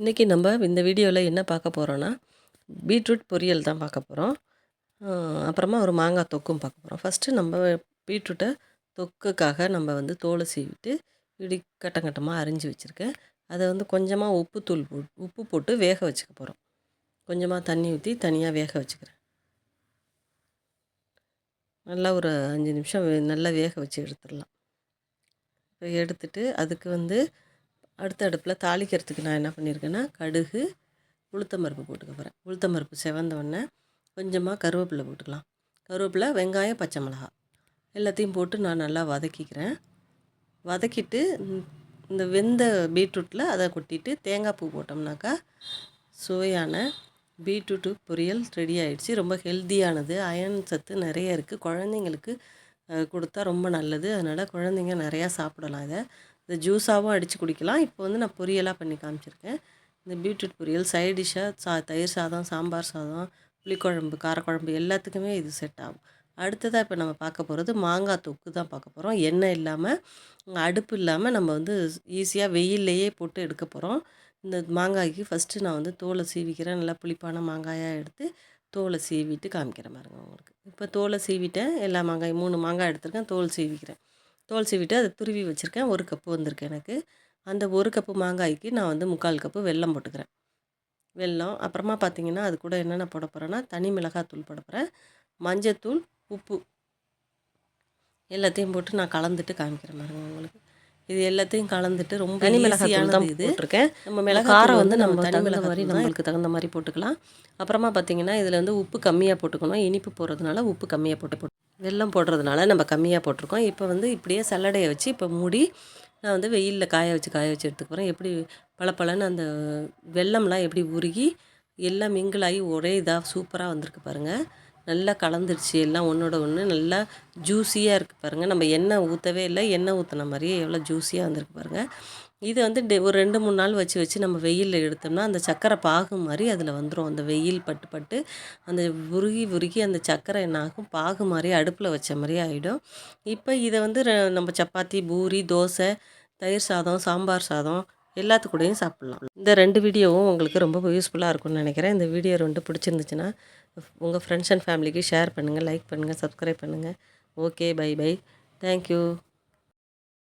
இன்றைக்கி நம்ம இந்த வீடியோவில் என்ன பார்க்க போகிறோன்னா பீட்ரூட் பொரியல் தான் பார்க்க போகிறோம் அப்புறமா ஒரு மாங்காய் தொக்கும் பார்க்க போகிறோம் ஃபஸ்ட்டு நம்ம பீட்ரூட்டை தொக்குக்காக நம்ம வந்து தோலை சீவிட்டு இடி கட்டம் கட்டமாக அரிஞ்சு வச்சுருக்கேன். அதை வந்து கொஞ்சமாக உப்புத்தூள் போ உப்பு போட்டு வேக வச்சுக்க போகிறோம் கொஞ்சமாக தண்ணி ஊற்றி தனியாக வேக வச்சுக்கிறேன். நல்லா ஒரு அஞ்சு நிமிஷம் வே- நல்லா வேக வச்சு எடுத்துடலாம். இப்போ எடுத்துட்டு அதுக்கு வந்து அடுத்த அடுப்பில் தாளிக்கிறதுக்கு நான் என்ன பண்ணியிருக்கேன்னா கடுகு உளுத்தம்பருப்பு போட்டுக்க போகிறேன் உளுத்தம்பருப்பு செவந்த உடனே கொஞ்சமாக கருவேப்பிலை போட்டுக்கலாம். கருவேப்பிலை வெங்காயம் பச்சை மிளகா எல்லாத்தையும் போட்டு நான் நல்லா வதக்கிக்கிறேன். வதக்கிட்டு இந்த வெந்த பீட்ரூட்டில் அதை கொட்டிட்டு தேங்காய் பூ போட்டோம்னாக்கா சுவையான பீட்ரூட்டு பொரியல் ரெடி ஆகிடுச்சு ரொம்ப ஹெல்த்தியானது. அயன் சத்து நிறைய இருக்குது குழந்தைங்களுக்கு கொடுத்தா ரொம்ப நல்லது. அதனால் குழந்தைங்க நிறையா சாப்பிடலாம் இதை. இந்த ஜூஸாகவும் அடித்து குடிக்கலாம். இப்போ வந்து நான் பொரியலாக பண்ணி காமிச்சிருக்கேன். இந்த பீட்ரூட் பொரியல் சைட் டிஷ்ஷாக சா தயிர் சாதம் சாம்பார் சாதம் புளிக்குழம்பு காரக்குழம்பு எல்லாத்துக்குமே இது செட் ஆகும். அடுத்ததாக இப்போ நம்ம பார்க்க போகிறது மாங்காய் தொக்கு தான் பார்க்க போகிறோம் எண்ணெய் இல்லாமல் அடுப்பு இல்லாமல் நம்ம வந்து ஈஸியாக வெயில்லையே போட்டு எடுக்க போகிறோம் இந்த மாங்காய்க்கு ஃபஸ்ட்டு நான் வந்து தோலை சீவிக்கிறேன். நல்லா புளிப்பான மாங்காயாக எடுத்து தோலை சீவிட்டு காமிக்கிறேன் பாருங்க உங்களுக்கு. இப்போ தோலை சீவிட்டேன். எல்லா மாங்காய் மூணு மாங்காய் எடுத்திருக்கேன். தோல் சீவிக்கிறேன். தோல் சீவிட்டு அதை துருவி வச்சுருக்கேன். ஒரு கப்பு வந்திருக்கு எனக்கு. அந்த ஒரு கப்பு மாங்காய்க்கு நான் வந்து முக்கால் கப்பு வெல்லம் போட்டுக்கிறேன். வெல்லம் அப்புறமா பார்த்தீங்கன்னா அது கூட என்னென்ன போட போகிறேன்னா தனி மிளகாத்தூள் போட போகிறேன் மஞ்சத்தூள் உப்பு. எல்லாத்தையும் போட்டு நான் கலந்துட்டு காமிக்கிறேன் பாருங்க உங்களுக்கு. இது எல்லாத்தையும் கலந்துட்டு ரொம்ப தனி மிளகாத்தூள் தான் இது. போட்டிருக்கேன். நம்ம மிளகாய் காரம் வந்து நம்ம தனி மிளகாய் மாதிரி நம்மளுக்கு தகுந்த மாதிரி போட்டுக்கலாம். அப்புறமா பார்த்தீங்கன்னா இதில் வந்து உப்பு கம்மியாக போட்டுக்கணும். இனிப்பு போடுறதுனால உப்பு கம்மியாக போட்டு வெள்ளம் வெல்லம் போடுறதுனால நம்ம கம்மியாக போட்டிருக்கோம். இப்போ வந்து இப்படியே சல்லடையை வச்சு இப்போ மூடி நான் வந்து வெயிலில் காய வச்சு காய வச்சு எடுத்துக்க போகிறேன் எப்படி பளபளன்னு அந்த வெல்லம்லாம் எப்படி உருகி எல்லாம் மிங்கிளாகி ஒரே இதாக சூப்பராக வந்திருக்கு பாருங்கள் நல்லா கலந்துருச்சு எல்லாம் ஒன்றோட ஒன்று நல்லா ஜூஸியாக இருக்குது பாருங்கள் நம்ம எண்ணெய் ஊற்றவே இல்லை. எண்ணெய் ஊற்றின மாதிரியே எவ்வளோ ஜூஸியாக வந்திருக்கு பாருங்கள் இது வந்து டெ- ஒரு ரெண்டு மூணு நாள் வச்சு வச்சு நம்ம வெயிலில் எடுத்தோம்னா அந்த சக்கரை பாகு மாதிரி அதில் வந்துடும் அந்த வெயில் பட்டு பட்டு அந்த உருகி உருகி அந்த சக்கரை என்னாகும் பாகு மாதிரி அடுப்பில் வச்ச மாதிரி ஆகிடும் இப்போ இதை வந்து ர- நம்ம சப்பாத்தி பூரி தோசை தயிர் சாதம் சாம்பார் சாதம் எல்லாத்துக்கூடையும் சாப்பிட்லாம். இந்த ரெண்டு வீடியோவும் உங்களுக்கு ரொம்ப யூஸ்ஃபுல்லாக இருக்கும்னு நினைக்கிறேன். இந்த வீடியோ ரெண்டு பிடிச்சிருந்துச்சுன்னா உங்கள் ஃப்ரெண்ட்ஸ் அண்ட் ஃபேமிலிக்கு ஷேர் பண்ணுங்கள் லைக் பண்ணுங்கள் சப்ஸ்கிரைப் பண்ணுங்கள் okay bye bye thank you